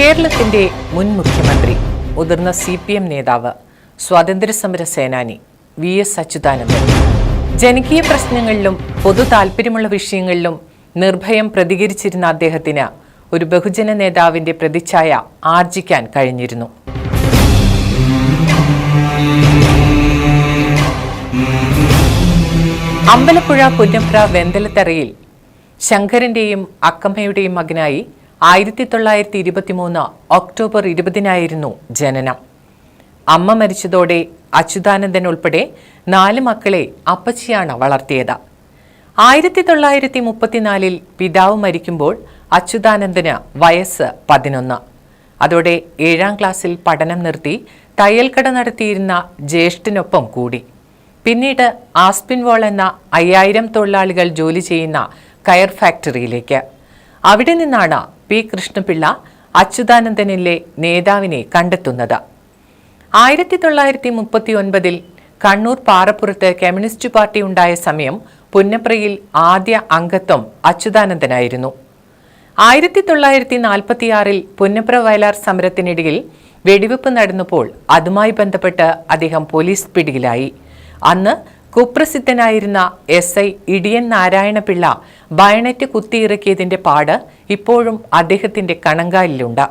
കേരളത്തിന്റെ മുൻ മുഖ്യമന്ത്രി മുതിർന്ന സി പി എം നേതാവ് സ്വാതന്ത്ര്യസമര സേനാനി വി എസ് അച്യുതാനന്ദൻ. ജനകീയ പ്രശ്നങ്ങളിലും പൊതു താൽപ്പര്യമുള്ള വിഷയങ്ങളിലും നിർഭയം പ്രതികരിച്ചിരുന്ന അദ്ദേഹത്തിന് ഒരു ബഹുജന നേതാവിന്റെ പ്രതിച്ഛായ ആർജിക്കാൻ കഴിഞ്ഞിരുന്നു. അമ്പലപ്പുഴ പുന്നപ്ര വെന്തലത്തറയിൽ ശങ്കരന്റെയും അക്കമ്മയുടെയും മകനായി ആയിരത്തി തൊള്ളായിരത്തി ഇരുപത്തിമൂന്ന് ഒക്ടോബർ ഇരുപതിനായിരുന്നു ജനനം. അമ്മ മരിച്ചതോടെ അച്യുതാനന്ദൻ ഉൾപ്പെടെ നാല് മക്കളെ അപ്പച്ചിയാണ് വളർത്തിയത്. ആയിരത്തി തൊള്ളായിരത്തി മുപ്പത്തിനാലിൽ പിതാവ് മരിക്കുമ്പോൾ അച്യുതാനന്ദന് വയസ്സ് പതിനൊന്ന്. അതോടെ ഏഴാം ക്ലാസ്സിൽ പഠനം നിർത്തി തയ്യൽക്കട നടത്തിയിരുന്ന ജ്യേഷ്ഠനൊപ്പം കൂടി. പിന്നീട് ആസ്പിൻ വോൾ എന്ന അയ്യായിരം തൊഴിലാളികൾ ജോലി ചെയ്യുന്ന കയർ ഫാക്ടറിയിലേക്ക്. അവിടെ നിന്നാണ് പി കൃഷ്ണപിള്ള അച്യുതാനന്ദനിലെ നേതാവിനെ കണ്ടെത്തുന്നത്. ആയിരത്തി തൊള്ളായിരത്തി മുപ്പത്തി ഒൻപതിൽ കണ്ണൂർ പാറപ്പുറത്ത് കമ്മ്യൂണിസ്റ്റ് പാർട്ടി ഉണ്ടായ സമയം പുന്നപ്രയിൽ ആദ്യ അംഗത്വം അച്യുതാനന്ദനായിരുന്നു. ആയിരത്തി തൊള്ളായിരത്തി നാൽപ്പത്തിയാറിൽ പുന്നപ്ര വയലാർ സമരത്തിനിടയിൽ വെടിവെപ്പ് നടന്നപ്പോൾ അതുമായി ബന്ധപ്പെട്ട് അദ്ദേഹം പോലീസ് പിടിയിലായി. അന്ന് കുപ്രസിദ്ധനായിരുന്ന എസ് ഐ ഇടിയൻ നാരായണപിള്ള ബയണറ്റ് കുത്തിയിറക്കിയതിന്റെ പാട് ഇപ്പോഴും അദ്ദേഹത്തിന്റെ കണങ്കാലിലുണ്ട്.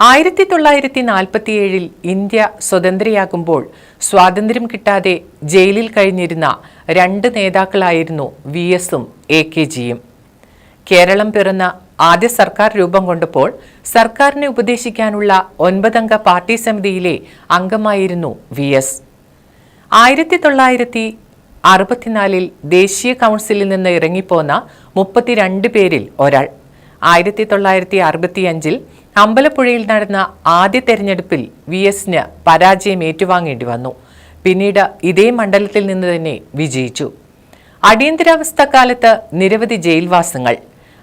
ആയിരത്തി തൊള്ളായിരത്തി നാൽപ്പത്തിയേഴിൽ ഇന്ത്യ സ്വതന്ത്രയാകുമ്പോൾ സ്വാതന്ത്ര്യം കിട്ടാതെ ജയിലിൽ കഴിഞ്ഞിരുന്ന രണ്ട് നേതാക്കളായിരുന്നു വി എസും എ കെ ജിയും. കേരളം പിറന്ന ആദ്യ സർക്കാർ രൂപം കൊണ്ടപ്പോൾ സർക്കാരിനെ ഉപദേശിക്കാനുള്ള ഒൻപതംഗ പാർട്ടി സമിതിയിലെ അംഗമായിരുന്നു വി എസ്. ആയിരത്തി തൊള്ളായിരത്തി അറുപത്തിനാലിൽ ദേശീയ കൗൺസിലിൽ നിന്ന് ഇറങ്ങിപ്പോന്ന മുപ്പത്തിരണ്ട് പേരിൽ ഒരാൾ. ആയിരത്തി തൊള്ളായിരത്തി അറുപത്തിയഞ്ചിൽ അമ്പലപ്പുഴയിൽ നടന്ന ആദ്യ തെരഞ്ഞെടുപ്പിൽ വി എസിന് പരാജയം ഏറ്റുവാങ്ങേണ്ടി വന്നു. പിന്നീട് ഇതേ മണ്ഡലത്തിൽ നിന്ന് തന്നെ വിജയിച്ചു. അടിയന്തരാവസ്ഥ കാലത്ത് നിരവധി ജയിൽവാസങ്ങൾ.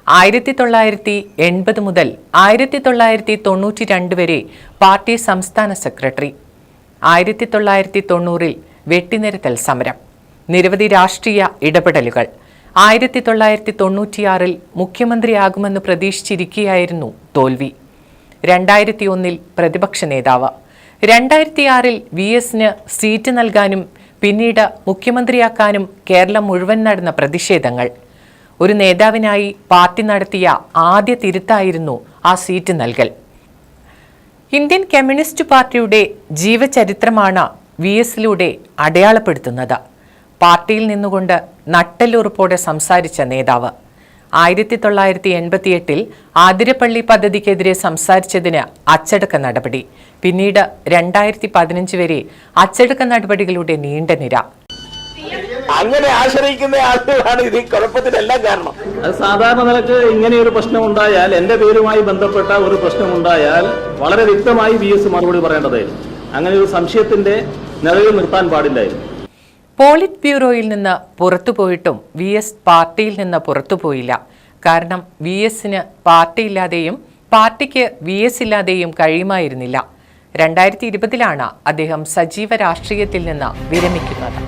ആയിരത്തി തൊള്ളായിരത്തി എൺപത് മുതൽ ആയിരത്തി തൊള്ളായിരത്തി തൊണ്ണൂറ്റി രണ്ട് വരെ പാർട്ടി സംസ്ഥാന സെക്രട്ടറി. ആയിരത്തി തൊള്ളായിരത്തി തൊണ്ണൂറിൽ വെട്ടിനിരത്തൽ സമരം. നിരവധി രാഷ്ട്രീയ ഇടപെടലുകൾ. ആയിരത്തി തൊള്ളായിരത്തി തൊണ്ണൂറ്റിയാറിൽ മുഖ്യമന്ത്രിയാകുമെന്ന് പ്രതീക്ഷിച്ചിരിക്കുകയായിരുന്നു തോൽവി. രണ്ടായിരത്തി ഒന്നിൽ പ്രതിപക്ഷ നേതാവ്. രണ്ടായിരത്തിയാറിൽ വി എസിന് സീറ്റ് നൽകാനും പിന്നീട് മുഖ്യമന്ത്രിയാക്കാനും കേരളം മുഴുവൻ നടന്ന പ്രതിഷേധങ്ങൾ. ഒരു നേതാവിനായി പാർട്ടി നടത്തിയ ആദ്യ തിരുത്തായിരുന്നു ആ സീറ്റ് നൽകൽ. ഇന്ത്യൻ കമ്മ്യൂണിസ്റ്റ് പാർട്ടിയുടെ ജീവചരിത്രമാണ് വി എസിലൂടെ അടയാളപ്പെടുത്തുന്നത്. പാർട്ടിയിൽ നിന്നുകൊണ്ട് നട്ടലുറപ്പോടെ സംസാരിച്ച നേതാവ്. ആയിരത്തി തൊള്ളായിരത്തി എൺപത്തിയെട്ടിൽ ആതിരപ്പള്ളി പദ്ധതിക്കെതിരെ സംസാരിച്ചതിന് അച്ചടക്ക നടപടി. പിന്നീട് രണ്ടായിരത്തി പതിനഞ്ച് വരെ അച്ചടക്ക നടപടികളുടെ നീണ്ട നിര. അങ്ങനെ ആശ്രയിക്കുന്ന ആളുകളാണ് ഇത് ഈ കുഴപ്പത്തിനെല്ലാം കാരണം. അത് സാധാരണ നിലയ്ക്ക് ഇങ്ങനെ ഒരു പ്രശ്നം ഉണ്ടായാൽ എന്റെ പേരുമായി ബന്ധപ്പെട്ട ഒരു പ്രശ്നം ഉണ്ടായാൽ വളരെ വ്യക്തമായി വി എസ് മറുപടി പറയേണ്ടതായിരുന്നു. അങ്ങനെ ഒരു സംശയത്തിന്റെ നിലവിൽ നിർത്താൻ പാടില്ലായിരുന്നു. പോളിറ്റ് ബ്യൂറോയിൽ നിന്ന് പുറത്തുപോയിട്ടും വി എസ് പാർട്ടിയിൽ നിന്ന് പുറത്തുപോയില്ല കാരണം വി എസിന് പാർട്ടിയില്ലാതെയും പാർട്ടിക്ക് വി എസ് ഇല്ലാതെയും കഴിയുമായിരുന്നില്ല. രണ്ടായിരത്തി ഇരുപതിലാണ് അദ്ദേഹം സജീവ രാഷ്ട്രീയത്തിൽ നിന്ന് വിരമിക്കുന്നത്.